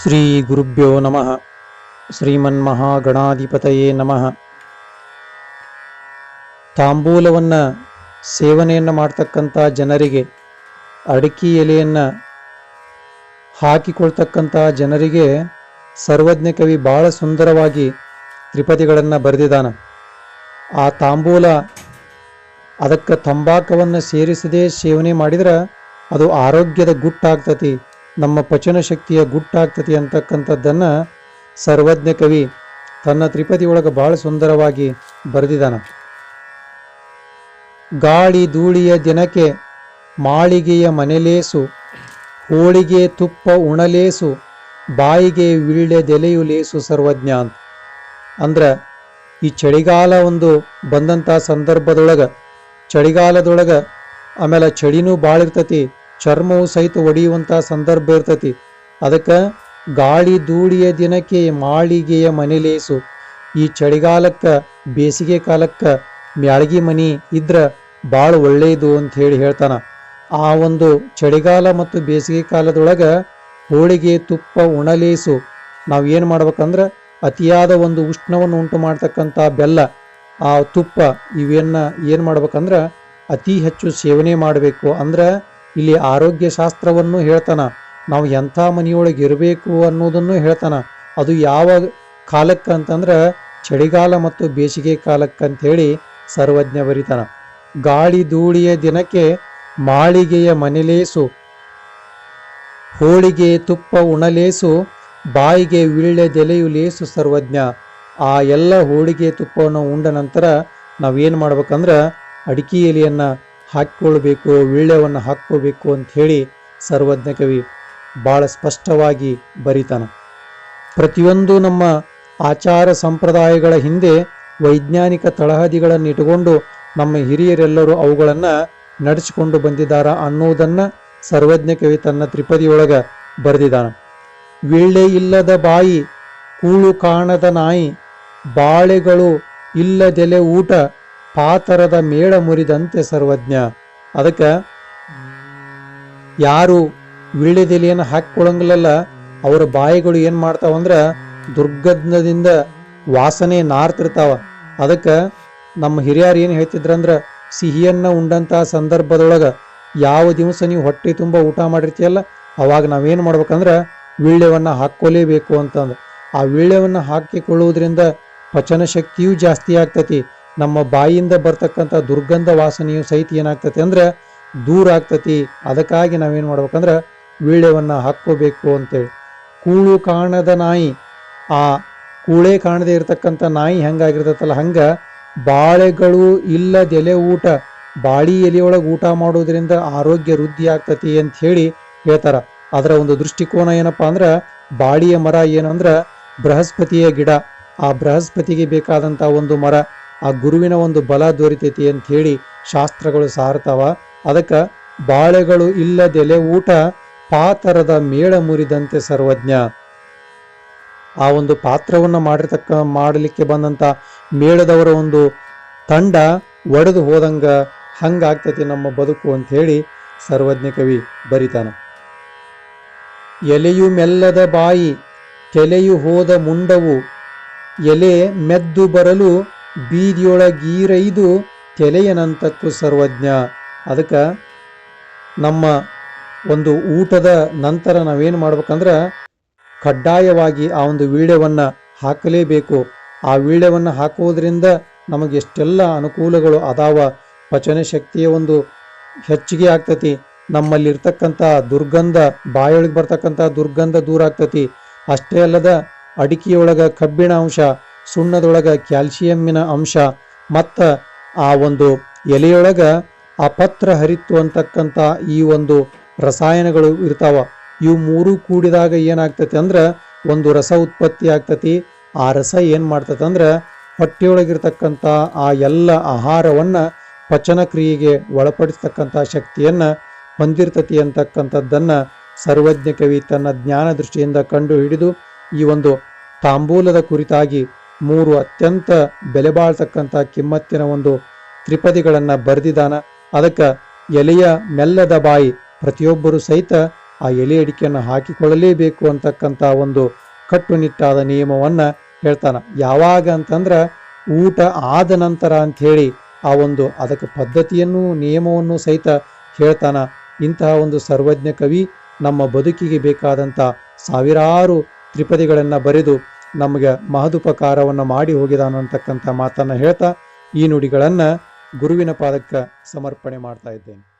ಶ್ರೀ ಗುರುಭ್ಯೋ ನಮಃ ಶ್ರೀಮನ್ಮಹಾಗಣಾಧಿಪತಯೇ ನಮಃ ತಾಂಬೂಲವನ್ನು ಸೇವನೆಯನ್ನು ಮಾಡ್ತಕ್ಕಂಥ ಜನರಿಗೆ, ಅಡಿಕೆ ಎಲೆಯನ್ನು ಹಾಕಿಕೊಳ್ತಕ್ಕಂಥ ಜನರಿಗೆ ಸರ್ವಜ್ಞ ಕವಿ ಭಾಳ ಸುಂದರವಾಗಿ ತ್ರಿಪದಿಗಳನ್ನು ಬರೆದಿದ್ದಾನೆ. ಆ ತಾಂಬೂಲ ಅದಕ್ಕೆ ತಂಬಾಕವನ್ನು ಸೇರಿಸದೇ ಸೇವನೆ ಮಾಡಿದ್ರೆ ಅದು ಆರೋಗ್ಯದ ಗುಟ್ಟಾಗ್ತತಿ. ನಮ್ಮ ಪಚನ ಶಕ್ತಿಯ ಗುಟ್ಟಾಗ್ತತಿ ಅಂತಕ್ಕಂಥದ್ದನ್ನು ಸರ್ವಜ್ಞ ಕವಿ ತನ್ನ ತ್ರಿಪದಿ ಒಳಗೆ ಬಹಳ ಸುಂದರವಾಗಿ ಬರೆದಿದ್ದಾನೆ. ಗಾಳಿ ಧೂಳಿಯ ದಿನಕ್ಕೆ ಮಾಳಿಗೆಯ ಮನೆಲೇಸು, ಹೋಳಿಗೆ ತುಪ್ಪ ಉಣಲೇಸು, ಬಾಯಿಗೆ ವೀಳ್ಯದೆಲೆಯು ಲೇಸು ಸರ್ವಜ್ಞ ಅಂತ. ಅಂದ್ರೆ ಈ ಚಳಿಗಾಲ ಒಂದು ಬಂದಂಥ ಸಂದರ್ಭದೊಳಗೆ, ಚಳಿಗಾಲದೊಳಗೆ ಆಮೇಲೆ ಚಳಿನೂ ಭಾಳ ಇರ್ತತಿ ಚರ್ಮವು ಸಹಿತ ಒಡೆಯುವಂಥ ಸಂದರ್ಭ ಇರ್ತತಿ. ಅದಕ್ಕೆ ಗಾಳಿ ಧೂಳಿಯ ದಿನಕ್ಕೆ ಮಾಳಿಗೆಯ ಮನೆಲೇಸು ಈ ಚಳಿಗಾಲಕ್ಕೆ, ಬೇಸಿಗೆ ಕಾಲಕ್ಕೆ ಮ್ಯಾಳ್ಗಿ ಮನಿ ಇದ್ರೆ ಭಾಳ ಒಳ್ಳೆಯದು ಅಂತ ಹೇಳಿ ಹೇಳ್ತಾನ. ಆ ಒಂದು ಚಳಿಗಾಲ ಮತ್ತು ಬೇಸಿಗೆ ಕಾಲದೊಳಗೆ ಹೋಳಿಗೆ, ತುಪ್ಪ ಉಣಲೇಸು ನಾವು ಏನು ಮಾಡ್ಬೇಕಂದ್ರೆ ಅತಿಯಾದ ಒಂದು ಉಷ್ಣವನ್ನು ಉಂಟು ಮಾಡ್ತಕ್ಕಂಥ ಬೆಲ್ಲ, ಆ ತುಪ್ಪ ಇವನ್ನ ಏನು ಮಾಡ್ಬೇಕಂದ್ರೆ ಅತಿ ಹೆಚ್ಚು ಸೇವನೆ ಮಾಡಬೇಕು. ಅಂದ್ರೆ ಇಲ್ಲಿ ಆರೋಗ್ಯ ಶಾಸ್ತ್ರವನ್ನು ಹೇಳ್ತಾನ. ನಾವು ಎಂಥ ಮನೆಯೊಳಗೆ ಇರಬೇಕು ಅನ್ನೋದನ್ನು ಹೇಳ್ತಾನ. ಅದು ಯಾವ ಕಾಲಕ್ಕೆ ಅಂತಂದ್ರೆ ಚಳಿಗಾಲ ಮತ್ತು ಬೇಸಿಗೆ ಕಾಲಕ್ಕೆ ಹೇಳಿ ಸರ್ವಜ್ಞ ಬರಿತಾನ. ಗಾಳಿ ಧೂಳಿಯ ದಿನಕ್ಕೆ ಮಾಳಿಗೆಯ ಮನೆಲೇಸು, ಹೋಳಿಗೆ ತುಪ್ಪ ಉಣಲೇಸು, ಬಾಯಿಗೆ ವೀಳ್ಯದೆಲೆಯು ಲೇಸು ಸರ್ವಜ್ಞ. ಆ ಎಲ್ಲ ಹೋಳಿಗೆ ತುಪ್ಪವನ್ನು ಉಂಡ ನಂತರ ನಾವೇನು ಮಾಡ್ಬೇಕಂದ್ರೆ ಅಡಿಕೆ ಎಲೆಯನ್ನು ಹಾಕ್ಕೊಳ್ಬೇಕು, ವೀಳ್ಯವನ್ನು ಹಾಕ್ಕೋಬೇಕು ಅಂತ ಹೇಳಿ ಸರ್ವಜ್ಞ ಕವಿ ಭಾಳ ಸ್ಪಷ್ಟವಾಗಿ ಬರಿತಾನ. ಪ್ರತಿಯೊಂದು ನಮ್ಮ ಆಚಾರ ಸಂಪ್ರದಾಯಗಳ ಹಿಂದೆ ವೈಜ್ಞಾನಿಕ ತಳಹದಿಗಳನ್ನು ಇಟ್ಟುಕೊಂಡು ನಮ್ಮ ಹಿರಿಯರೆಲ್ಲರೂ ಅವುಗಳನ್ನು ನಡೆಸಿಕೊಂಡು ಬಂದಿದ್ದಾರ ಅನ್ನೋದನ್ನು ಸರ್ವಜ್ಞ ಕವಿ ತನ್ನ ತ್ರಿಪದಿಯೊಳಗೆ ಬರೆದಿದ್ದಾನೆ. ವೀಳ್ಳೆ ಇಲ್ಲದ ಬಾಯಿ, ಕೂಳು ಕಾಣದ ನಾಯಿ, ಬಾಳೆಗಳು ಇಲ್ಲದೆಲೆ ಊಟ ಪಾತರದ ಮೇಳ ಮುರಿದಂತೆ ಸರ್ವಜ್ಞ. ಅದಕ್ಕೆ ಯಾರು ವೀಳ್ಯದೆಲೆಯನ್ನು ಹಾಕಿಕೊಳ್ಳಂಗಿಲ್ಲಲ್ಲ ಅವರ ಬಾಯಿಗಳು ಏನು ಮಾಡ್ತಾವಂದ್ರೆ ದುರ್ಗಂಧದಿಂದ ವಾಸನೆ ನಾರ್ತಿರ್ತಾವ. ಅದಕ್ಕೆ ನಮ್ಮ ಹಿರಿಯರು ಏನು ಹೇಳ್ತಿದ್ರಂದ್ರೆ ಸಿಹಿಯನ್ನು ಉಂಡಂತಹ ಸಂದರ್ಭದೊಳಗೆ ಯಾವ ದಿವಸ ನೀವು ಹೊಟ್ಟೆ ತುಂಬ ಊಟ ಮಾಡಿರ್ತೀಯಲ್ಲ, ಅವಾಗ ನಾವೇನು ಮಾಡ್ಬೇಕಂದ್ರೆ ವೀಳ್ಯವನ್ನು ಹಾಕ್ಕೊಲೇಬೇಕು ಅಂತಂದು. ಆ ವೀಳ್ಯವನ್ನು ಹಾಕಿಕೊಳ್ಳುವುದರಿಂದ ಪಚನ ಶಕ್ತಿಯೂ ಜಾಸ್ತಿ ಆಗ್ತತಿ. ನಮ್ಮ ಬಾಯಿಯಿಂದ ಬರ್ತಕ್ಕಂಥ ದುರ್ಗಂಧ ವಾಸನೆಯು ಸಹಿತ ಏನಾಗ್ತತಿ ಅಂದ್ರೆ ದೂರ ಆಗ್ತತಿ. ಅದಕ್ಕಾಗಿ ನಾವೇನು ಮಾಡ್ಬೇಕಂದ್ರೆ ವೀಳ್ಯವನ್ನು ಹಾಕ್ಕೋಬೇಕು ಅಂತೇಳಿ. ಕೂಳು ಕಾಣದ ನಾಯಿ, ಆ ಕೂಳೆ ಕಾಣದೇ ಇರತಕ್ಕಂಥ ನಾಯಿ ಹೆಂಗಾಗಿರ್ತೈತಲ್ಲ, ಹಂಗೆ ಬಾಳೆಗಳು ಇಲ್ಲದೆಲೆ ಊಟ, ಬಾಳಿ ಎಲೆಯೊಳಗೆ ಊಟ ಮಾಡೋದ್ರಿಂದ ಆರೋಗ್ಯ ವೃದ್ಧಿ ಆಗ್ತತಿ ಅಂತ ಹೇಳಿ ಹೇಳ್ತಾರೆ. ಅದರ ಒಂದು ದೃಷ್ಟಿಕೋನ ಏನಪ್ಪಾ ಅಂದ್ರೆ ಬಾಳಿಯ ಮರ ಏನಂದ್ರೆ ಬೃಹಸ್ಪತಿಯ ಗಿಡ. ಆ ಬೃಹಸ್ಪತಿಗೆ ಬೇಕಾದಂಥ ಒಂದು ಮರ ಆ ಗುರುವಿನ ಒಂದು ಬಲ ದೊರಿತೈತಿ ಅಂತ ಹೇಳಿ ಶಾಸ್ತ್ರಗಳು ಸಾರ್ತಾವ. ಅದಕ್ಕೆ ಬಾಳೆಗಳು ಇಲ್ಲದೆಲೆ ಊಟ ಪಾತರದ ಮೇಳ ಮುರಿದಂತೆ ಸರ್ವಜ್ಞ. ಆ ಒಂದು ಪಾತ್ರವನ್ನು ಮಾಡಿರ್ತಕ್ಕ, ಮಾಡಲಿಕ್ಕೆ ಬಂದಂಥ ಮೇಳದವರ ಒಂದು ತಂಡ ಒಡೆದು ಹೋದಂಗ ಹಂಗಾಗ್ತತಿ ನಮ್ಮ ಬದುಕು ಅಂತ ಹೇಳಿ ಸರ್ವಜ್ಞ ಕವಿ ಬರಿತಾನ. ಎಲೆಯು ಮೆಲ್ಲದ ಬಾಯಿ, ತೆಲೆಯು ಹೋದ ಮುಂಡವು, ಎಲೆ ಮೆದ್ದು ಬರಲು ಬೀದಿಯೊಳಗೀರೈದು ತೆಲೆಯನಂತಕ್ಕೂ ಸರ್ವಜ್ಞ. ಅದಕ್ಕೆ ನಮ್ಮ ಒಂದು ಊಟದ ನಂತರ ನಾವೇನು ಮಾಡ್ಬೇಕಂದ್ರೆ ಕಡ್ಡಾಯವಾಗಿ ಆ ಒಂದು ವೀಳ್ಯವನ್ನು ಹಾಕಲೇಬೇಕು. ಆ ವೀಳ್ಯವನ್ನು ಹಾಕುವುದರಿಂದ ನಮಗೆ ಎಷ್ಟೆಲ್ಲ ಅನುಕೂಲಗಳು ಅದಾವ, ಪಚನ ಶಕ್ತಿಯ ಒಂದು ಹೆಚ್ಚಿಗೆ ಆಗ್ತತಿ, ನಮ್ಮಲ್ಲಿರ್ತಕ್ಕಂಥ ದುರ್ಗಂಧ, ಬಾಯೊಳಗೆ ಬರ್ತಕ್ಕಂಥ ದುರ್ಗಂಧ ದೂರ ಆಗ್ತತಿ. ಅಷ್ಟೇ ಅಲ್ಲದ ಅಡಿಕೆಯೊಳಗ ಕಬ್ಬಿಣ ಅಂಶ ಸುಣ್ಣದೊಳಗ ಕ್ಯಾಲ್ಸಿಯಮ್ಮಿನ ಅಂಶ, ಮತ್ತು ಆ ಒಂದು ಎಲೆಯೊಳಗ ಆ ಪತ್ರ ಹರಿತ್ತು ಅಂತಕ್ಕಂಥ ಈ ಒಂದು ರಸಾಯನಗಳು ಇರ್ತಾವ. ಇವು ಮೂರು ಕೂಡಿದಾಗ ಏನಾಗ್ತತಿ ಅಂದ್ರೆ ಒಂದು ರಸ ಉತ್ಪತ್ತಿ ಆಗ್ತತಿ. ಆ ರಸ ಏನು ಮಾಡ್ತತಿ ಅಂದ್ರೆ ಹೊಟ್ಟೆಯೊಳಗಿರ್ತಕ್ಕಂಥ ಆ ಎಲ್ಲ ಆಹಾರವನ್ನ ಪಚನ ಕ್ರಿಯೆಗೆ ಒಳಪಡಿಸ್ತಕ್ಕಂಥ ಶಕ್ತಿಯನ್ನ ಹೊಂದಿರ್ತತಿ ಅಂತಕ್ಕಂಥದ್ದನ್ನ ಸರ್ವಜ್ಞ ಕವಿ ತನ್ನ ಜ್ಞಾನ ದೃಷ್ಟಿಯಿಂದ ಕಂಡು ಹಿಡಿದು ಈ ಒಂದು ತಾಂಬೂಲದ ಕುರಿತಾಗಿ ಮೂರು ಅತ್ಯಂತ ಬೆಲೆ ಬಾಳ್ತಕ್ಕಂಥ ಕಿಮ್ಮತ್ತಿನ ಒಂದು ತ್ರಿಪದಿಗಳನ್ನು ಬರೆದಿದ್ದಾನ ಅದಕ್ಕೆ ಎಲೆಯ ಮೆಲ್ಲದ ಬಾಯಿ ಪ್ರತಿಯೊಬ್ಬರು ಸಹಿತ ಆ ಎಲೆ ಅಡಿಕೆಯನ್ನು ಹಾಕಿಕೊಳ್ಳಲೇಬೇಕು ಅಂತಕ್ಕಂಥ ಒಂದು ಕಟ್ಟುನಿಟ್ಟಾದ ನಿಯಮವನ್ನ ಹೇಳ್ತಾನ. ಯಾವಾಗ ಅಂತಂದ್ರ ಊಟ ಆದ ನಂತರ ಅಂತ ಹೇಳಿ ಆ ಒಂದು ಅದಕ್ಕೆ ಪದ್ಧತಿಯನ್ನು ನಿಯಮವನ್ನು ಸಹಿತ ಹೇಳ್ತಾನ. ಇಂತಹ ಒಂದು ಸರ್ವಜ್ಞ ಕವಿ ನಮ್ಮ ಬದುಕಿಗೆ ಬೇಕಾದಂಥ ಸಾವಿರಾರು ತ್ರಿಪದಿಗಳನ್ನು ಬರೆದು ನಮಗೆ ಮಹದುಪಕಾರವನ್ನು ಮಾಡಿ ಹೋಗಿದಾನ ಅಂತಕ್ಕಂಥ ಮಾತನ್ನು ಹೇಳ್ತಾ ಈ ನುಡಿಗಳನ್ನು ಗುರುವಿನ ಪಾದಕ್ಕೆ ಸಮರ್ಪಣೆ ಮಾಡ್ತಾ ಇದ್ದೇನೆ.